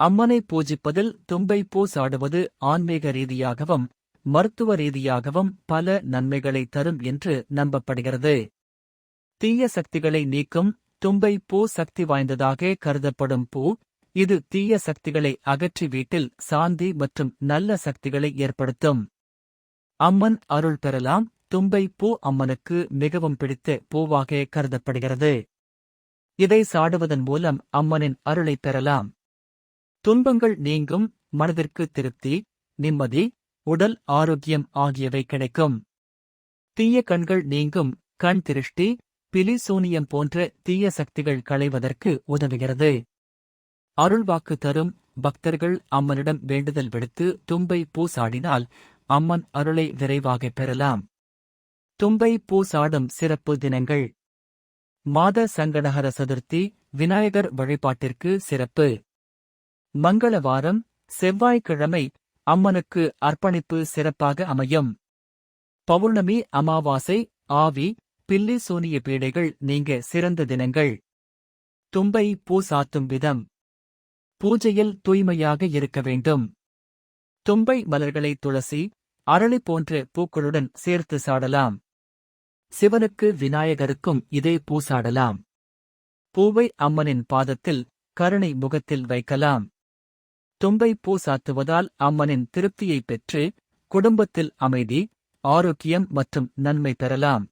அம்மனை பூஜிப்பதில் தும்பை பூசாடுவது ஆன்மீக ரீதியாகவும் மருத்துவ ரீதியாகவும் பல நன்மைகளை தரும் என்று நம்பப்படுகிறது. தீய சக்திகளை நீக்கும் தும்பை பூ சக்தி வாய்ந்ததாக கருதப்படும் பூ இது தீய சக்திகளை அகற்றி வீட்டில் சாந்தி மற்றும் நல்ல சக்திகளை ஏற்படுத்தும். அம்மன் அருள் பெறலாம் தும்பை பூ அம்மனுக்கு மிகவும் பிடித்த பூவாக கருதப்படுகிறது. இதை சாடுவதன் மூலம் அம்மனின் அருளை பெறலாம். துன்பங்கள் நீங்கும் மனதிற்கு திருப்தி நிம்மதி உடல் ஆரோக்கியம் ஆகியவை கிடைக்கும். தீய கண்கள் நீங்கும் கண் திருஷ்டி பிலிசூனியம் போன்ற தீய சக்திகள் களைவதற்கு உதவுகிறது. அருள்வாக்கு தரும் பக்தர்கள் அம்மனிடம் வேண்டுதல் விடுத்து தும்பை பூ சாடினால் அம்மன் அருளை விரைவாக பெறலாம். தும்பை பூ சாடும் சிறப்பு தினங்கள். மாத சங்கடஹர சதுர்த்தி விநாயகர் வழிபாட்டிற்கு சிறப்பு. மங்களவாரம் செவ்வாய்க்கிழமை அம்மனுக்கு அர்ப்பணிப்பு சிறப்பாக அமையும். பௌர்ணமி அமாவாசை ஆவி பில்லி சூனிய பீடைகள் நீங்க சிறந்த தினங்கள். தும்பை பூ சாத்தும் விதம். பூஜையில் தூய்மையாக இருக்க வேண்டும். தும்பை மலர்களை துளசி அரளி போன்ற பூக்களுடன் சேர்த்து சாடலாம். சிவனுக்கு விநாயகருக்கும் இதே பூ சாடலாம். பூவை அம்மனின் பாதத்தில் கருணை முகத்தில் வைக்கலாம். தும்பை பூ சாத்துவதால் அம்மனின் திருப்தியைப் பெற்று குடும்பத்தில் அமைதி ஆரோக்கியம் மற்றும் நன்மை பெறலாம்.